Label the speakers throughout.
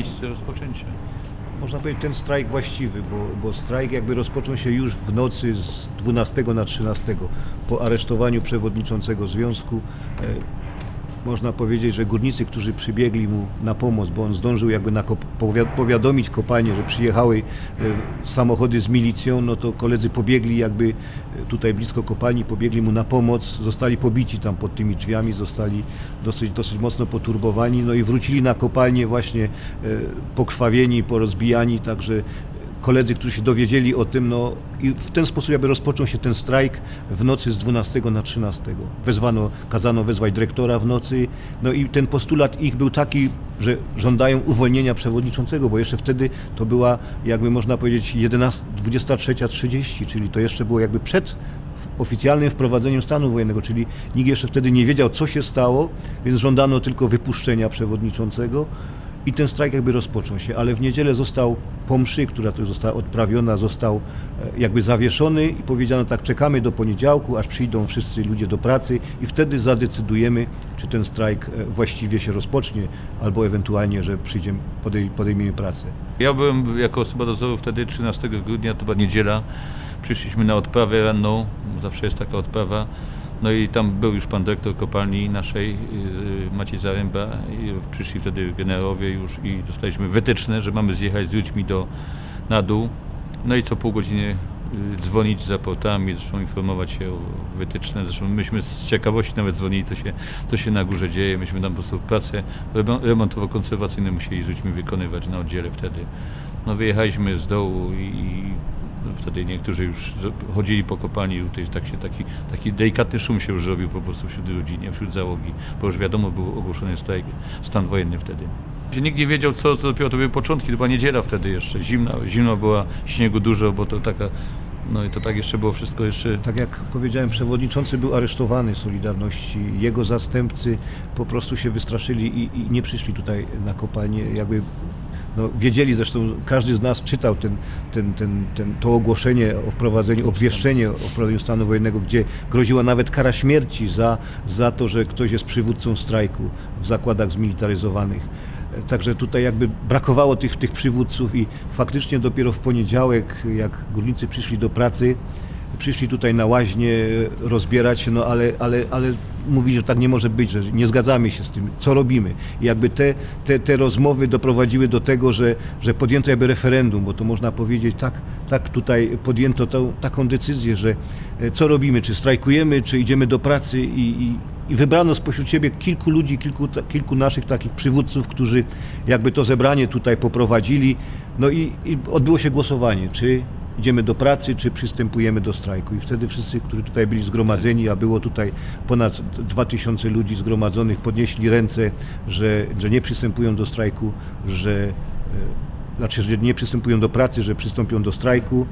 Speaker 1: miejsce rozpoczęcia.
Speaker 2: Można powiedzieć ten strajk właściwy, bo, bo strajk jakby rozpoczął się już w nocy z 12 na 13 po aresztowaniu przewodniczącego związku. Można powiedzieć, że górnicy, którzy przybiegli mu na pomoc, bo on zdążył jakby powiadomić kopalnię, że przyjechały e, samochody z milicją, no to koledzy pobiegli jakby e, tutaj blisko kopalni, pobiegli mu na pomoc, zostali pobici tam pod tymi drzwiami, zostali dosyć, dosyć mocno poturbowani, no i wrócili na kopalnię właśnie e, pokrwawieni, porozbijani, także koledzy, którzy się dowiedzieli o tym, no i w ten sposób jakby rozpoczął się ten strajk w nocy z 12 na 13. Wezwano, kazano wezwać dyrektora w nocy, no i ten postulat ich był taki, że żądają uwolnienia przewodniczącego, bo jeszcze wtedy to była, jakby można powiedzieć, 11, 23.30, czyli to jeszcze było jakby przed oficjalnym wprowadzeniem stanu wojennego, czyli nikt jeszcze wtedy nie wiedział, co się stało, więc żądano tylko wypuszczenia przewodniczącego i ten strajk jakby rozpoczął się, ale w niedzielę został po mszy, która tu została odprawiona, został e, jakby zawieszony i powiedziano tak, czekamy do poniedziałku, aż przyjdą wszyscy ludzie do pracy i wtedy zadecydujemy, czy ten strajk e, właściwie się rozpocznie, albo ewentualnie, że przyjdziemy, podej, podejmiemy pracę.
Speaker 1: Ja byłem jako osoba dozoru wtedy 13 grudnia, to była niedziela. Przyszliśmy na odprawę ranną, zawsze jest taka odprawa. No i tam był już pan dyrektor kopalni naszej, yy, Maciej Zaręba. Przyszli wtedy generałowie już i dostaliśmy wytyczne, że mamy zjechać z ludźmi do, na dół. No i co pół godziny yy, dzwonić za portami, zresztą informować się o wytyczne. Zresztą myśmy z ciekawości nawet dzwonili, co się, co się na górze dzieje. Myśmy tam po prostu pracę remo- remontowo-konserwacyjne musieli z ludźmi wykonywać na oddziale wtedy. No wyjechaliśmy z dołu i wtedy niektórzy już chodzili po kopalni, tutaj tak się, taki, taki delikatny szum się już robił po prostu wśród ludzi, nie wśród załogi, bo już wiadomo był ogłoszony strajk, stan wojenny wtedy. Nikt nie wiedział co, co dopiero to były początki, to była niedziela wtedy jeszcze, zimna, zimno była, śniegu dużo, bo to taka, no i to tak jeszcze było wszystko jeszcze
Speaker 2: Tak jak powiedziałem, przewodniczący był aresztowany Solidarności. Jego zastępcy po prostu się wystraszyli i, i nie przyszli tutaj na kopalnię. Jakby no, wiedzieli zresztą, każdy z nas czytał ten, ten, ten, ten, to ogłoszenie o wprowadzeniu, obwieszczenie o wprowadzeniu stanu wojennego, gdzie groziła nawet kara śmierci za, za to, że ktoś jest przywódcą strajku w zakładach zmilitaryzowanych. Także tutaj jakby brakowało tych, tych przywódców i faktycznie dopiero w poniedziałek, jak górnicy przyszli do pracy, przyszli tutaj na łaźnie rozbierać się, no ale, ale, ale mówili, że tak nie może być, że nie zgadzamy się z tym, co robimy. I jakby te, te, te rozmowy doprowadziły do tego, że, że podjęto jakby referendum, bo to można powiedzieć, tak, tak tutaj podjęto tą, taką decyzję, że e, co robimy, czy strajkujemy, czy idziemy do pracy i, i, i wybrano spośród siebie kilku ludzi, kilku, kilku naszych takich przywódców, którzy jakby to zebranie tutaj poprowadzili. No i, i odbyło się głosowanie, czy idziemy do pracy, czy przystępujemy do strajku. I wtedy wszyscy, którzy tutaj byli zgromadzeni, a było tutaj ponad 2000 ludzi zgromadzonych, podnieśli ręce, że, że nie przystępują do strajku, że e, znaczy, że nie przystępują do pracy, że przystąpią do strajku.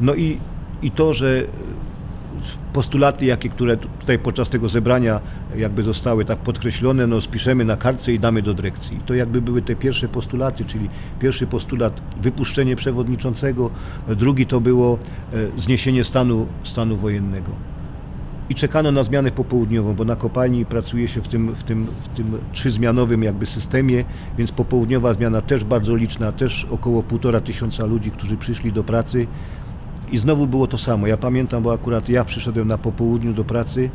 Speaker 2: No i, i to, że postulaty, jakie, które tu- tutaj podczas tego zebrania jakby zostały tak podkreślone, no spiszemy na kartce i damy do dyrekcji. I to jakby były te pierwsze postulaty, czyli pierwszy postulat wypuszczenie przewodniczącego, drugi to było e, zniesienie stanu, stanu wojennego. I czekano na zmianę popołudniową, bo na kopalni pracuje się w tym, w tym, w tym trzyzmianowym jakby systemie, więc popołudniowa zmiana też bardzo liczna, też około półtora tysiąca ludzi, którzy przyszli do pracy. I znowu było to samo. Ja pamiętam, bo akurat ja przyszedłem na popołudniu do pracy,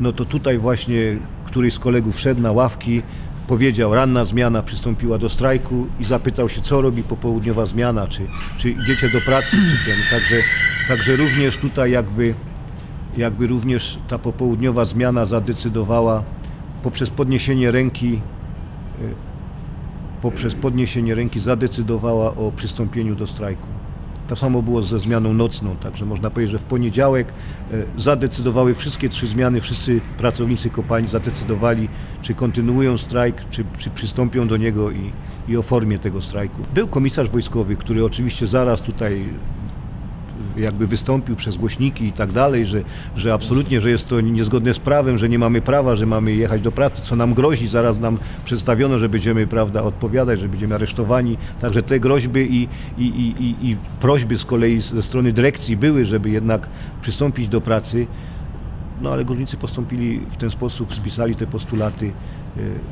Speaker 2: no to tutaj właśnie któryś z kolegów wszedł na ławki, powiedział, ranna zmiana przystąpiła do strajku i zapytał się, co robi popołudniowa zmiana, czy, czy idziecie do pracy, czy ten. Także, także również tutaj jakby, jakby również ta popołudniowa zmiana zadecydowała poprzez podniesienie ręki poprzez podniesienie ręki zadecydowała o przystąpieniu do strajku. To samo było ze zmianą nocną, także można powiedzieć, że w poniedziałek e, zadecydowały wszystkie trzy zmiany, wszyscy pracownicy kopalni zadecydowali, czy kontynuują strajk, czy, czy przystąpią do niego i, i o formie tego strajku. Był komisarz wojskowy, który oczywiście zaraz tutaj jakby wystąpił przez głośniki i tak dalej, że, że absolutnie, że jest to niezgodne z prawem, że nie mamy prawa, że mamy jechać do pracy, co nam grozi. Zaraz nam przedstawiono, że będziemy prawda, odpowiadać, że będziemy aresztowani. Także te groźby i, i, i, i, i prośby z kolei ze strony dyrekcji były, żeby jednak przystąpić do pracy. No ale górnicy postąpili w ten sposób, spisali te postulaty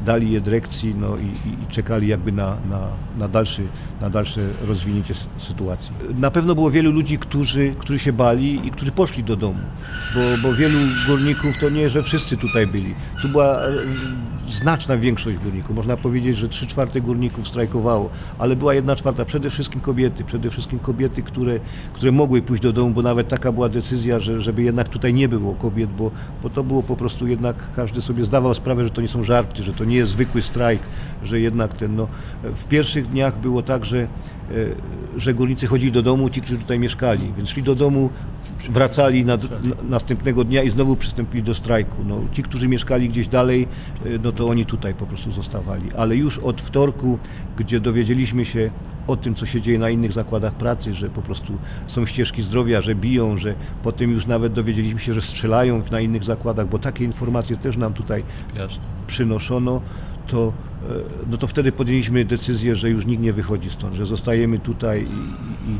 Speaker 2: dali je dyrekcji no i, i, i czekali jakby na, na, na, dalszy, na dalsze rozwinięcie sytuacji. Na pewno było wielu ludzi, którzy, którzy się bali i którzy poszli do domu, bo, bo wielu górników to nie, że wszyscy tutaj byli. Tu była e, znaczna większość górników. Można powiedzieć, że trzy czwarte górników strajkowało, ale była jedna czwarta, przede wszystkim kobiety, przede wszystkim kobiety, które, które mogły pójść do domu, bo nawet taka była decyzja, że, żeby jednak tutaj nie było kobiet, bo, bo to było po prostu jednak, każdy sobie zdawał sprawę, że to nie są żarty, że to nie jest zwykły strajk, że jednak ten, no, w pierwszych dniach było tak, że, e, że górnicy chodzili do domu, ci, którzy tutaj mieszkali, więc szli do domu, wracali na, na, następnego dnia i znowu przystąpili do strajku. No, ci, którzy mieszkali gdzieś dalej, e, no to oni tutaj po prostu zostawali. Ale już od wtorku, gdzie dowiedzieliśmy się o tym, co się dzieje na innych zakładach pracy, że po prostu są ścieżki zdrowia, że biją, że potem już nawet dowiedzieliśmy się, że strzelają na innych zakładach, bo takie informacje też nam tutaj przynoszono, to, e, no to wtedy podjęliśmy decyzję, że już nikt nie wychodzi stąd, że zostajemy tutaj i, i,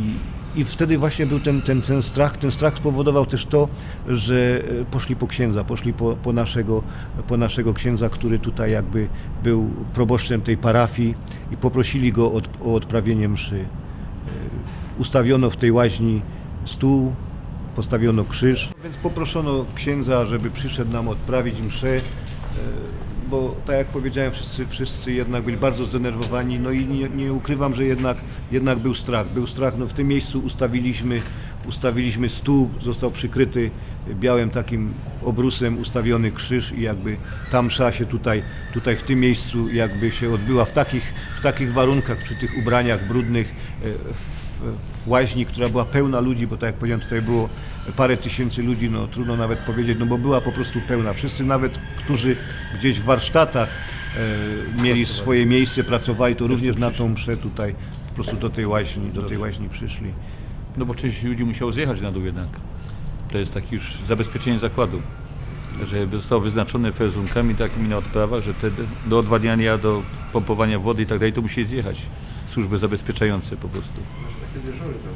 Speaker 2: i, i wtedy właśnie był ten, ten, ten strach. Ten strach spowodował też to, że e, poszli po księdza, poszli po, po, naszego, po naszego księdza, który tutaj jakby był proboszczem tej parafii i poprosili go od, o odprawienie mszy. E, Ustawiono w tej łaźni stół, postawiono krzyż, więc poproszono księdza, żeby przyszedł nam odprawić mszę, e, bo tak jak powiedziałem, wszyscy, wszyscy jednak byli bardzo zdenerwowani, no i nie, nie ukrywam, że jednak, jednak był strach. Był strach, no w tym miejscu ustawiliśmy, ustawiliśmy stół, został przykryty białym takim obrusem, ustawiony krzyż i jakby ta msza się tutaj, tutaj w tym miejscu jakby się odbyła w takich, w takich warunkach, przy tych ubraniach brudnych, e, w, w łaźni, która była pełna ludzi, bo tak jak powiedziałem, tutaj było parę tysięcy ludzi, no trudno nawet powiedzieć, no bo była po prostu pełna. Wszyscy nawet, którzy gdzieś w warsztatach e, mieli swoje miejsce, pracowali, to również na tą mszę tutaj po prostu do tej łaźni, do tej łaźni przyszli.
Speaker 1: No bo część ludzi musiało zjechać na dół jednak. To jest takie już zabezpieczenie zakładu. Że zostało wyznaczone fezunkami takimi na odprawach, że te do odwadniania, do pompowania wody i tak dalej, to musi zjechać służby zabezpieczające po prostu.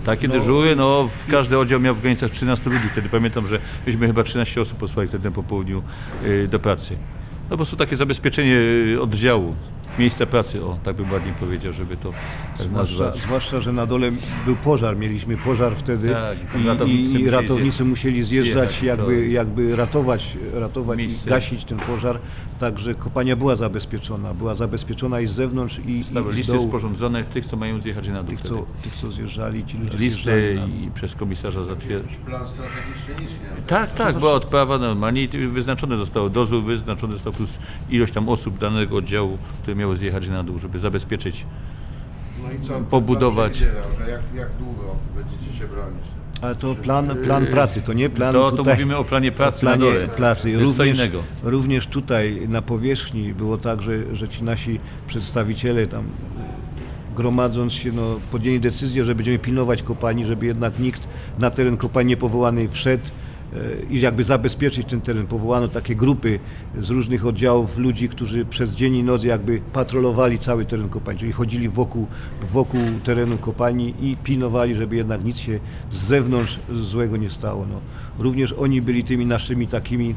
Speaker 1: Takie dyżury, no w każdy oddział miał w granicach 13 ludzi. Wtedy pamiętam, że myśmy chyba 13 osób posłali wtedy po południu y, do pracy. No po prostu takie zabezpieczenie y, oddziału, miejsca pracy, o tak bym ładnie powiedział, żeby to tak
Speaker 2: Zwłaszcza,
Speaker 1: nazwać.
Speaker 2: zwłaszcza, że na dole był pożar, mieliśmy pożar wtedy
Speaker 1: Tak, i
Speaker 2: i,
Speaker 1: ratownicy
Speaker 2: i, i
Speaker 1: musieli
Speaker 2: ratownicy musieli zjeżdżać,
Speaker 1: zjechać,
Speaker 2: jakby,
Speaker 1: to-
Speaker 2: jakby ratować, ratować i
Speaker 1: Miejsce.
Speaker 2: gasić ten pożar. Także kopalnia była zabezpieczona, była zabezpieczona i z zewnątrz i, i z
Speaker 1: listy
Speaker 2: dołu.
Speaker 1: sporządzone tych, co mają zjechać na dół.
Speaker 2: Tych
Speaker 1: wtedy.
Speaker 2: co, tych, co zjeżdżali, ci ludzie
Speaker 1: Listy
Speaker 2: zjeżdżali na
Speaker 1: i przez komisarza zatwierdzono.
Speaker 3: Plan strategiczny.
Speaker 1: Tak, tak, była odprawa normalnie i wyznaczone zostało dozór, wyznaczony został plus ilość tam osób danego oddziału, które miały zjechać na dół, żeby zabezpieczyć.
Speaker 3: No i co?
Speaker 1: Pobudować.
Speaker 3: Że jak, jak długo będziecie się bronić?
Speaker 2: Ale to plan, plan pracy, to nie plan
Speaker 1: To, to
Speaker 2: tutaj.
Speaker 1: mówimy o planie pracy
Speaker 2: planie
Speaker 1: na dole.
Speaker 2: pracy.
Speaker 1: To jest co
Speaker 2: Również,
Speaker 1: innego.
Speaker 2: również tutaj na powierzchni było tak, że, że ci nasi przedstawiciele tam gromadząc się, no, podjęli decyzję, że będziemy pilnować kopalni, żeby jednak nikt na teren kopalni niepowołanej wszedł i jakby zabezpieczyć ten teren. Powołano takie grupy z różnych oddziałów ludzi, którzy przez dzień i noc jakby patrolowali cały teren kopalni, czyli chodzili wokół, wokół terenu kopalni i pilnowali, żeby jednak nic się z zewnątrz złego nie stało. No. Również oni byli tymi naszymi takimi, e,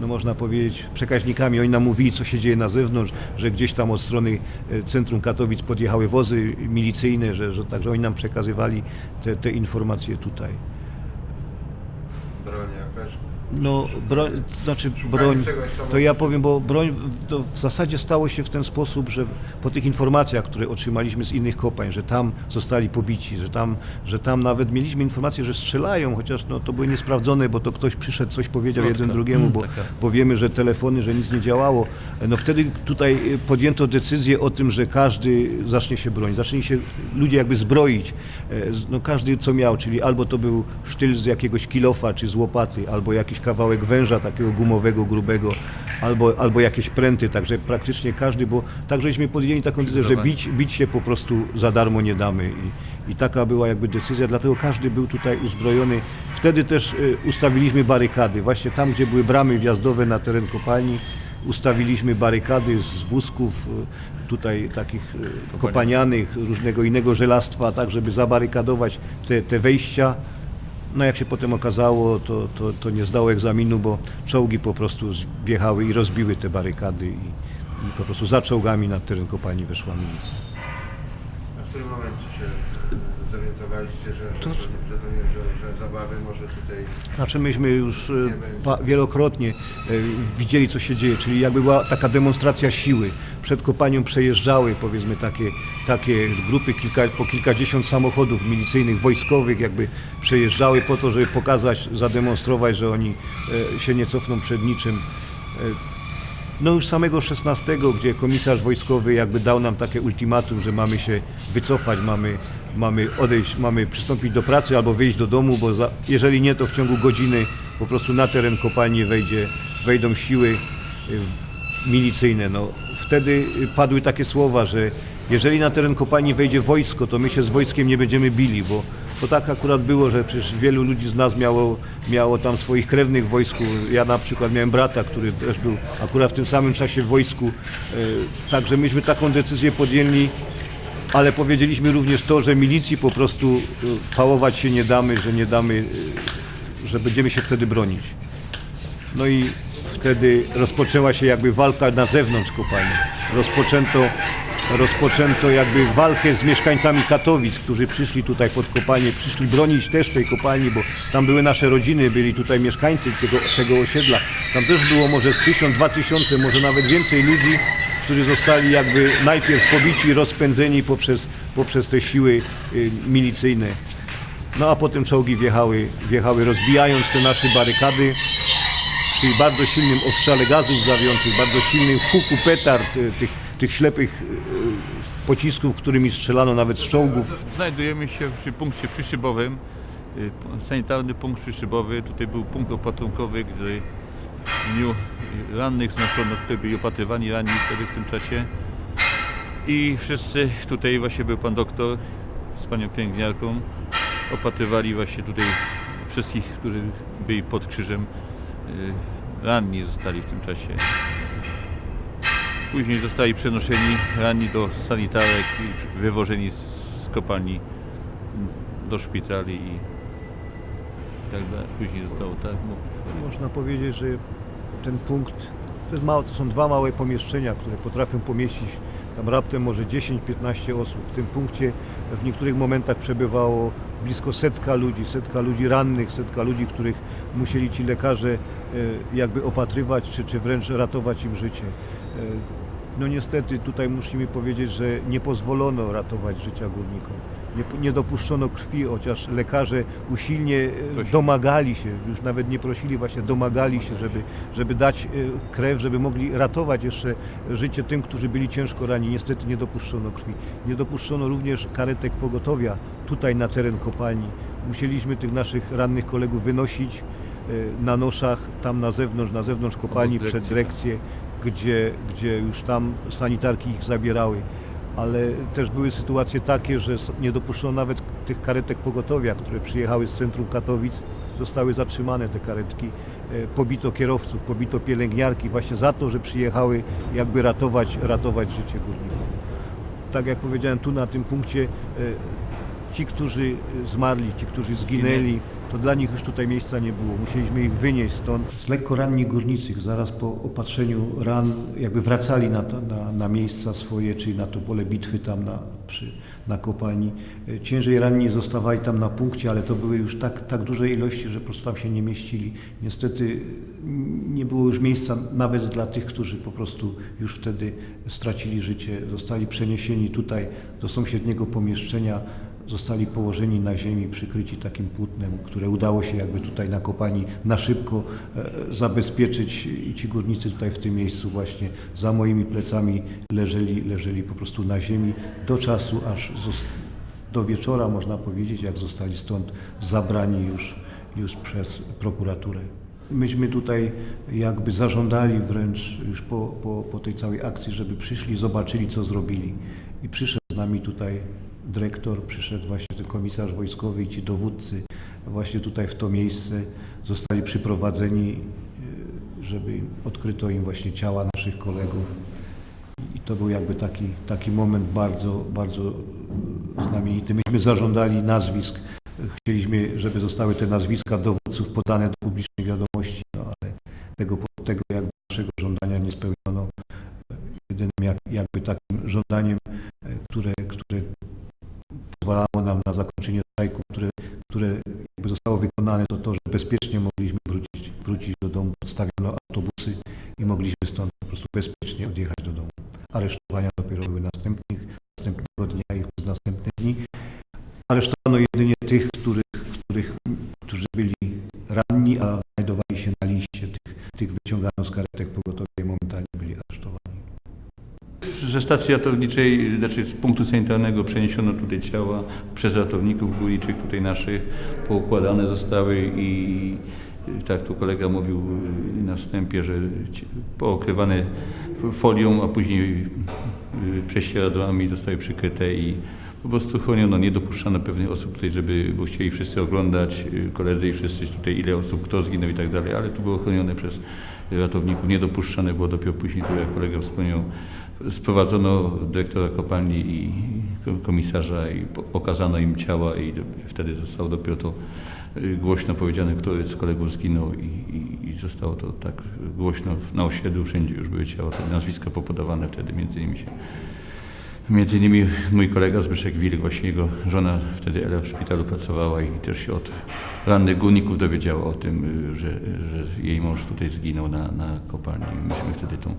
Speaker 2: no można powiedzieć, przekaźnikami. Oni nam mówili, co się dzieje na zewnątrz, że gdzieś tam od strony e, centrum Katowic podjechały wozy milicyjne, że, że także oni nam przekazywali te, te informacje tutaj. No, broń, to znaczy broń, to ja powiem, bo broń to w zasadzie stało się w ten sposób, że po tych informacjach, które otrzymaliśmy z innych kopań, że tam zostali pobici, że tam, że tam nawet mieliśmy informację, że strzelają, chociaż no, to były niesprawdzone, bo to ktoś przyszedł, coś powiedział jeden drugiemu, bo, bo wiemy, że telefony, że nic nie działało. No wtedy tutaj podjęto decyzję o tym, że każdy zacznie się bronić, zacznie się ludzie jakby zbroić. E, No każdy co miał, czyli albo to był sztyl z jakiegoś kilofa czy z łopaty, albo jakiś kawałek węża takiego gumowego, grubego, albo, albo jakieś pręty, także praktycznie każdy, bo także podjęli taką decyzję, że bić, bić się po prostu za darmo nie damy i, i taka była jakby decyzja, dlatego każdy był tutaj uzbrojony. Wtedy też y, ustawiliśmy barykady, właśnie tam, gdzie były bramy wjazdowe na teren kopalni, ustawiliśmy barykady z wózków, y, tutaj takich y, kopanianych, różnego innego żelastwa, tak żeby zabarykadować te, te wejścia. No jak się potem okazało, to, to, to nie zdało egzaminu, bo czołgi po prostu wjechały i rozbiły te barykady i, i po prostu za czołgami na teren kopalni weszła milicja.
Speaker 3: Którym momencie się e, zorientowaliście, że, że, że, że, że zabawy może tutaj...
Speaker 2: Znaczy myśmy już e, pa, wielokrotnie e, widzieli, co się dzieje, czyli jakby była taka demonstracja siły. Przed kopalnią przejeżdżały, powiedzmy, takie, takie grupy, kilka, po kilkadziesiąt samochodów milicyjnych, wojskowych, jakby przejeżdżały po to, żeby pokazać, zademonstrować, że oni e, się nie cofną przed niczym. No już samego 16, gdzie komisarz wojskowy jakby dał nam takie ultimatum, że mamy się wycofać, mamy, mamy odejść, mamy przystąpić do pracy albo wyjść do domu, bo za, jeżeli nie, to w ciągu godziny po prostu na teren kopalni wejdzie, wejdą siły y, milicyjne. No, wtedy y, padły takie słowa, że jeżeli na teren kopalni wejdzie wojsko, to my się z wojskiem nie będziemy bili, bo to tak akurat było, że przecież wielu ludzi z nas miało, miało tam swoich krewnych w wojsku. Ja na przykład miałem brata, który też był akurat w tym samym czasie w wojsku. E, Także myśmy taką decyzję podjęli, ale powiedzieliśmy również to, że milicji po prostu e, pałować się nie damy, że nie damy, e, że będziemy się wtedy bronić. No i wtedy rozpoczęła się jakby walka na zewnątrz kopalni. Rozpoczęto, rozpoczęto jakby walkę z mieszkańcami Katowic, którzy przyszli tutaj pod kopalnię, przyszli bronić też tej kopalni, bo tam były nasze rodziny, byli tutaj mieszkańcy tego, tego osiedla. Tam też było może z tysiąc, dwa tysiące, może nawet więcej ludzi, którzy zostali jakby najpierw pobici, rozpędzeni poprzez, poprzez te siły y, milicyjne. No a potem czołgi wjechały, wjechały rozbijając te nasze barykady przy bardzo silnym ostrzale gazów zawiących, bardzo silnym huku petard, y, tych, tych ślepych y, pocisków, którymi strzelano nawet z czołgów.
Speaker 1: Znajdujemy się przy punkcie przyszybowym, sanitarny punkt przyszybowy. Tutaj był punkt opatrunkowy, gdy dniu rannych znoszono, tutaj byli opatrywani ranni wtedy w tym czasie. I wszyscy, tutaj właśnie był pan doktor z panią pielęgniarką, opatrywali właśnie tutaj wszystkich, którzy byli pod krzyżem. y, Ranni zostali w tym czasie. Później zostali przenoszeni ranni do sanitarek i wywożeni z, z kopalni do szpitali i tak dalej. Później zostało tak. No,
Speaker 2: Można powiedzieć, że ten punkt to, jest mało, to są dwa małe pomieszczenia, które potrafią pomieścić tam raptem może 10-15 osób. W tym punkcie w niektórych momentach przebywało blisko setka ludzi, setka ludzi rannych, setka ludzi, których musieli ci lekarze e, jakby opatrywać, czy, czy wręcz ratować im życie. E, No niestety tutaj musimy powiedzieć, że nie pozwolono ratować życia górnikom. Nie, nie dopuszczono krwi, chociaż lekarze usilnie e,
Speaker 1: Prosili.
Speaker 2: domagali się, już nawet nie prosili, właśnie domagali się, żeby, żeby dać e, krew, żeby mogli ratować jeszcze życie tym, którzy byli ciężko ranni. Niestety nie dopuszczono krwi. Nie dopuszczono również karetek pogotowia tutaj na teren kopalni. Musieliśmy tych naszych rannych kolegów wynosić e, na noszach, tam na zewnątrz, na zewnątrz kopalni przed dyrekcję, gdzie, gdzie już tam sanitarki ich zabierały. Ale też były sytuacje takie, że nie dopuszczono nawet tych karetek pogotowia, które przyjechały z centrum Katowic. Zostały zatrzymane te karetki. E, Pobito kierowców, pobito pielęgniarki właśnie za to, że przyjechały jakby ratować, ratować życie górników. Tak jak powiedziałem, tu na tym punkcie e, ci, którzy zmarli, ci, którzy zginęli, to dla nich już tutaj miejsca nie było. Musieliśmy ich wynieść stąd. Lekko ranni górnicy zaraz po opatrzeniu ran jakby wracali na, to, na, na miejsca swoje, czyli na to pole bitwy tam na, przy, na kopalni. E, Ciężej ranni zostawali tam na punkcie, ale to były już tak, tak duże ilości, że po prostu tam się nie mieścili. Niestety mm, nie było już miejsca nawet dla tych, którzy po prostu już wtedy stracili życie. Zostali przeniesieni tutaj do sąsiedniego pomieszczenia zostali położeni na ziemi, przykryci takim płótnem, które udało się jakby tutaj na kopalni na szybko e, zabezpieczyć i ci górnicy tutaj w tym miejscu właśnie za moimi plecami leżeli, leżeli po prostu na ziemi do czasu, aż do wieczora można powiedzieć, jak zostali stąd zabrani już, już przez prokuraturę. Myśmy tutaj jakby zażądali wręcz już po, po, po tej całej akcji, żeby przyszli, zobaczyli co zrobili. I przyszedł z nami tutaj dyrektor, przyszedł właśnie ten komisarz wojskowy i ci dowódcy właśnie tutaj w to miejsce zostali przyprowadzeni, e, żeby odkryto im właśnie ciała naszych kolegów. I to był jakby taki, taki moment bardzo, bardzo znamienity. Myśmy zażądali nazwisk chcieliśmy, żeby zostały te nazwiska dowódców podane do publicznej wiadomości, no ale tego, tego jakby naszego żądania nie spełniono. Jedynym jak, jakby takim żądaniem, e, które, które pozwalało nam na zakończenie strajku, które, które zostało wykonane, to to, że bezpiecznie mogliśmy wrócić, wrócić do domu. Podstawiono autobusy i mogliśmy stąd po prostu bezpiecznie odjechać do domu. Aresztowania dopiero były następnych, następnego dnia i przez następne dni. Aresztowano jedynie tych, których, których, którzy byli ranni, a znajdowali się na liście tych, tych wyciągano z karetek pogotowia i momentalnie byli aresztowani.
Speaker 1: Ze stacji ratowniczej, znaczy z punktu sanitarnego przeniesiono tutaj ciała przez ratowników górniczych tutaj naszych, poukładane zostały i tak tu kolega mówił na wstępie, że pookrywane folią, a później y, prześcieradłami zostały przykryte i po prostu chroniono, nie dopuszczano pewnych osób tutaj, żeby, bo chcieli wszyscy oglądać, y, koledzy i wszyscy tutaj, ile osób, kto zginął i tak dalej, ale tu było chronione przez ratowników, nie dopuszczane było dopiero później, tu jak kolega wspomniał, sprowadzono dyrektora kopalni i ko- komisarza i po- pokazano im ciała i wtedy zostało dopiero to y, głośno powiedziane, który z kolegów zginął i, i, i zostało to tak głośno na osiedlu, wszędzie już były ciała, te nazwiska popodawane wtedy między innymi się Między innymi mój kolega Zbyszek Wilk, właśnie jego żona wtedy Ela w szpitalu pracowała i też się od rannych górników dowiedziała o tym, y, że, że jej mąż tutaj zginął na, na kopalni. Myśmy wtedy tą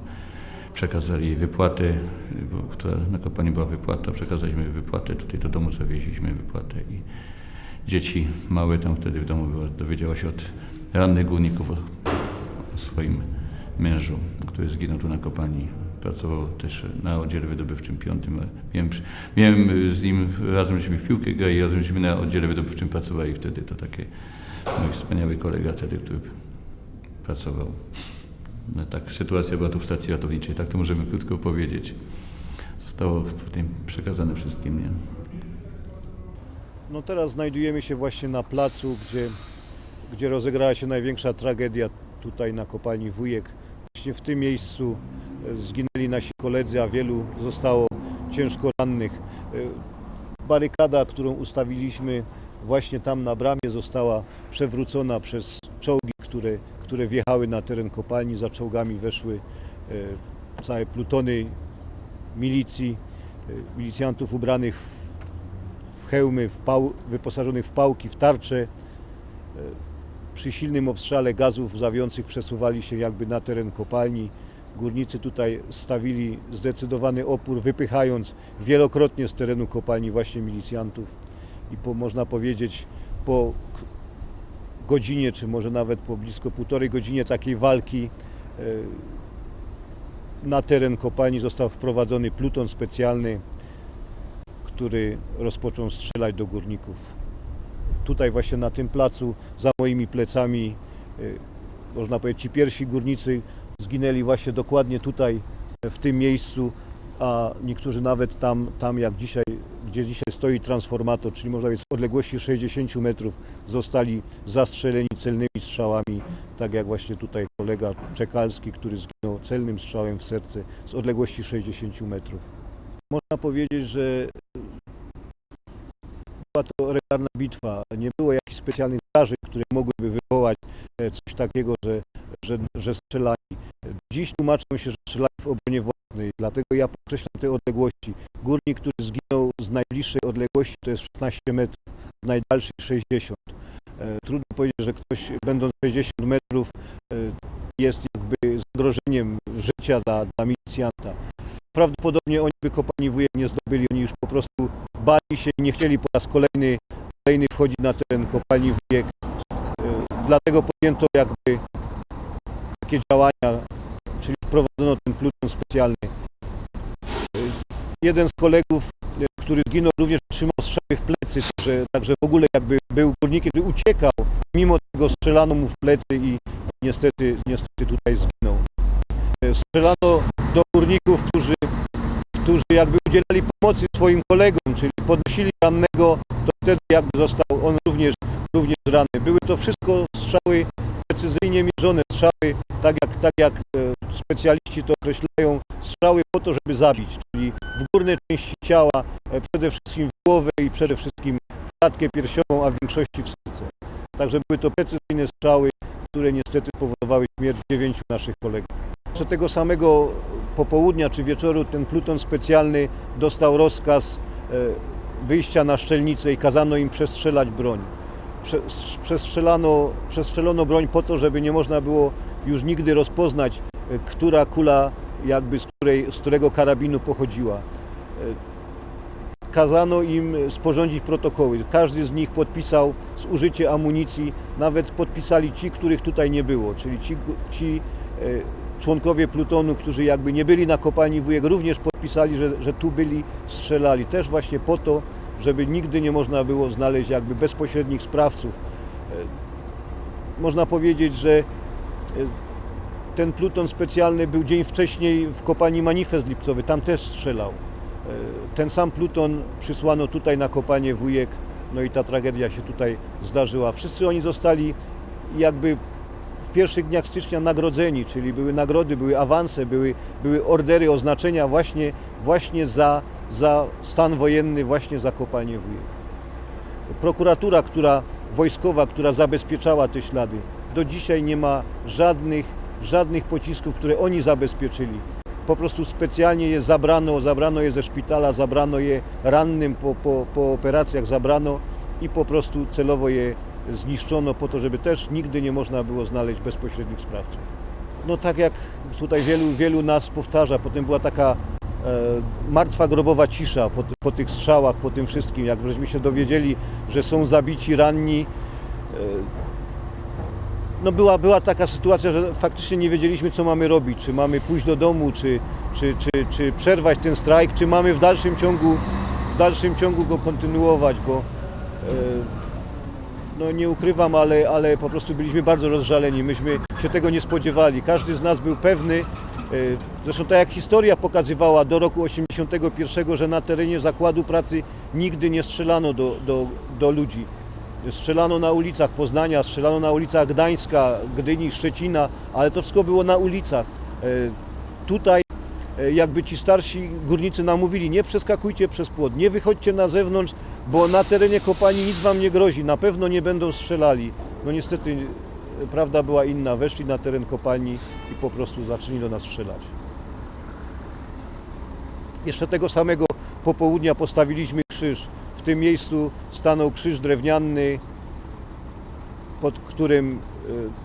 Speaker 1: przekazali jej wypłatę, y, bo, która na kopalni była wypłata, przekazaliśmy wypłatę, tutaj do domu zawieźliśmy wypłatę i dzieci małe tam wtedy w domu była, dowiedziała się od rannych górników o, o swoim mężu, który zginął tu na kopalni. Pracował też na oddziale wydobywczym piątym. Miałem, miałem y, z nim razem żeśmy w piłkę grali, razem żeśmy na oddziale wydobywczym pracowali wtedy. To taki mój wspaniały kolega wtedy, który pracował. No, tak, sytuacja była tu w stacji ratowniczej, tak to możemy krótko powiedzieć. Zostało potem przekazane wszystkim, nie?
Speaker 2: No teraz znajdujemy się właśnie na placu, gdzie, gdzie rozegrała się największa tragedia tutaj na kopalni Wujek. Właśnie w tym miejscu e, zginęli nasi koledzy, a wielu zostało ciężko rannych. E, Barykada, którą ustawiliśmy właśnie tam na bramie została przewrócona przez czołgi, które, które wjechały na teren kopalni. Za czołgami weszły e, całe plutony milicji, e, milicjantów ubranych w hełmy, w pał, wyposażonych w pałki, w tarcze. E, Przy silnym obstrzale gazów zawiących przesuwali się jakby na teren kopalni. Górnicy tutaj stawili zdecydowany opór, wypychając wielokrotnie z terenu kopalni właśnie milicjantów. I po, można powiedzieć, po godzinie, czy może nawet po blisko półtorej godzinie takiej walki e, na teren kopalni został wprowadzony pluton specjalny, który rozpoczął strzelać do górników. Tutaj właśnie na tym placu, za moimi plecami, y, można powiedzieć, ci pierwsi górnicy zginęli właśnie dokładnie tutaj, w tym miejscu, a niektórzy nawet tam, tam jak dzisiaj, gdzie dzisiaj stoi transformator, czyli można powiedzieć z odległości 60 metrów, zostali zastrzeleni celnymi strzałami, tak jak właśnie tutaj kolega Czekalski, który zginął celnym strzałem w serce z odległości 60 metrów. Można powiedzieć, że była to regularna bitwa. Nie było jakichś specjalnych zdarzeń, które mogłyby wywołać e, coś takiego, że, że, że strzelali. Dziś tłumaczą się, że strzelali w obronie własnej, dlatego ja podkreślam te odległości. Górnik, który zginął z najbliższej odległości to jest 16 metrów, z najdalszej 60. E, Trudno powiedzieć, że ktoś będąc 60 metrów e, jest jakby zagrożeniem życia dla, dla milicjanta. Prawdopodobnie oni by kopalni wujek nie zdobyli, oni już po prostu bali się i nie chcieli po raz kolejny, kolejny wchodzić na teren kopalni wujek. E, Dlatego podjęto jakby takie działania, czyli wprowadzono ten pluton specjalny. Jeden z kolegów, który zginął, również trzymał strzały w plecy, także, także w ogóle jakby był górnikiem, który uciekał, mimo tego strzelano mu w plecy i niestety, niestety tutaj zginął. E, Strzelano do górników, którzy, którzy jakby udzielali pomocy swoim kolegom, czyli podnosili rannego, to wtedy jakby został on również, również ranny. Były to wszystko strzały precyzyjnie mierzone, strzały, tak jak, tak jak e, specjaliści to określają, strzały po to, żeby zabić, czyli w górne części ciała, e, przede wszystkim w głowę i przede wszystkim w klatkę piersiową, a w większości w serce. Także były to precyzyjne strzały, które niestety spowodowały śmierć dziewięciu naszych kolegów. Tego samego popołudnia czy wieczoru ten pluton specjalny dostał rozkaz e, wyjścia na szczelnicę i kazano im przestrzelać broń. Przestrzelano, przestrzelono broń po to, żeby nie można było już nigdy rozpoznać, e, która kula jakby z, której, z którego karabinu pochodziła. E, Kazano im sporządzić protokoły. Każdy z nich podpisał zużycie amunicji, nawet podpisali ci, których tutaj nie było, czyli ci, ci członkowie plutonu, którzy jakby nie byli na kopalni wujek, również podpisali, że, że tu byli, strzelali. Też właśnie po to, żeby nigdy nie można było znaleźć jakby bezpośrednich sprawców. E, Można powiedzieć, że e, ten pluton specjalny był dzień wcześniej w kopalni Manifest Lipcowy, tam też strzelał. E, Ten sam pluton przysłano tutaj na kopalnię wujek, no i ta tragedia się tutaj zdarzyła. Wszyscy oni zostali jakby pierwszych dniach stycznia nagrodzeni, czyli były nagrody, były awanse, były, były ordery, oznaczenia właśnie, właśnie za, za stan wojenny, właśnie za kopalnię wujek. Prokuratura, która wojskowa, która zabezpieczała te ślady, do dzisiaj nie ma żadnych, żadnych pocisków, które oni zabezpieczyli. Po prostu specjalnie je zabrano, zabrano je ze szpitala, zabrano je rannym po, po, po operacjach, zabrano i po prostu celowo je zniszczono po to, żeby też nigdy nie można było znaleźć bezpośrednich sprawców. No tak jak tutaj wielu, wielu nas powtarza, potem była taka e, martwa grobowa cisza po, po tych strzałach, po tym wszystkim. Jak żeśmy się dowiedzieli, że są zabici, ranni, e, no była, była taka sytuacja, że faktycznie nie wiedzieliśmy, co mamy robić. Czy mamy pójść do domu, czy, czy, czy, czy przerwać ten strajk, czy mamy w dalszym ciągu, w dalszym ciągu go kontynuować, bo e, no nie ukrywam, ale, ale po prostu byliśmy bardzo rozżaleni. Myśmy się tego nie spodziewali. Każdy z nas był pewny, e, zresztą tak jak historia pokazywała do roku 81, że na terenie zakładu pracy nigdy nie strzelano do, do, do ludzi. Strzelano na ulicach Poznania, strzelano na ulicach Gdańska, Gdyni, Szczecina, ale to wszystko było na ulicach. E, Tutaj e, jakby ci starsi górnicy nam mówili, nie przeskakujcie przez płot, nie wychodźcie na zewnątrz, bo na terenie kopalni nic wam nie grozi, na pewno nie będą strzelali. No niestety e, prawda była inna, weszli na teren kopalni i po prostu zaczęli do nas strzelać. Jeszcze tego samego popołudnia postawiliśmy krzyż. W tym miejscu stanął krzyż drewniany, pod którym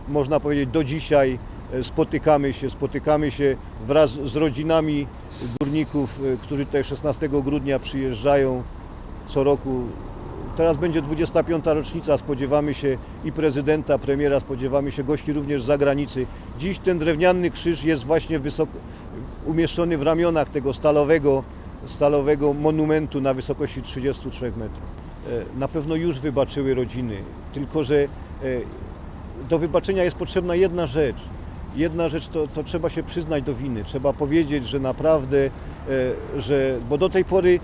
Speaker 2: e, można powiedzieć do dzisiaj e, spotykamy się, spotykamy się wraz z rodzinami górników, którzy tutaj 16 grudnia przyjeżdżają co roku. Teraz będzie 25. rocznica, spodziewamy się i prezydenta, premiera, spodziewamy się gości również z zagranicy. Dziś ten drewniany krzyż jest właśnie wysoko, umieszczony w ramionach tego stalowego, stalowego monumentu na wysokości 33 metrów. E, Na pewno już wybaczyły rodziny, tylko że e, do wybaczenia jest potrzebna jedna rzecz. Jedna rzecz to, to trzeba się przyznać do winy. Trzeba powiedzieć, że naprawdę, e, że, bo do tej pory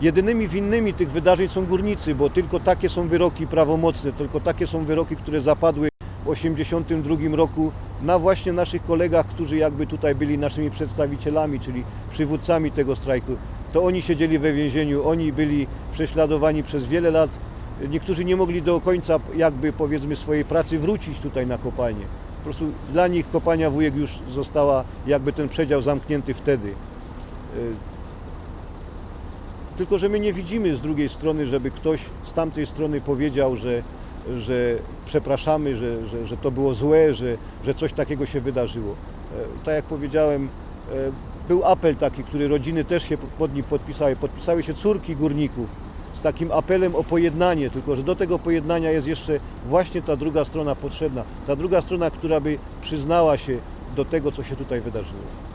Speaker 2: jedynymi winnymi tych wydarzeń są górnicy, bo tylko takie są wyroki prawomocne, tylko takie są wyroki, które zapadły w 1982 roku na właśnie naszych kolegach, którzy jakby tutaj byli naszymi przedstawicielami, czyli przywódcami tego strajku. To oni siedzieli we więzieniu, oni byli prześladowani przez wiele lat. Niektórzy nie mogli do końca jakby powiedzmy swojej pracy wrócić tutaj na kopalnię. Po prostu dla nich kopalnia Wujek już została jakby ten przedział zamknięty wtedy. Tylko, że my nie widzimy z drugiej strony, żeby ktoś z tamtej strony powiedział, że, że przepraszamy, że, że, że to było złe, że, że coś takiego się wydarzyło. E, Tak jak powiedziałem, e, był apel taki, który rodziny też się pod nim podpisały. Podpisały się córki górników z takim apelem o pojednanie, tylko że do tego pojednania jest jeszcze właśnie ta druga strona potrzebna. Ta druga strona, która by przyznała się do tego, co się tutaj wydarzyło.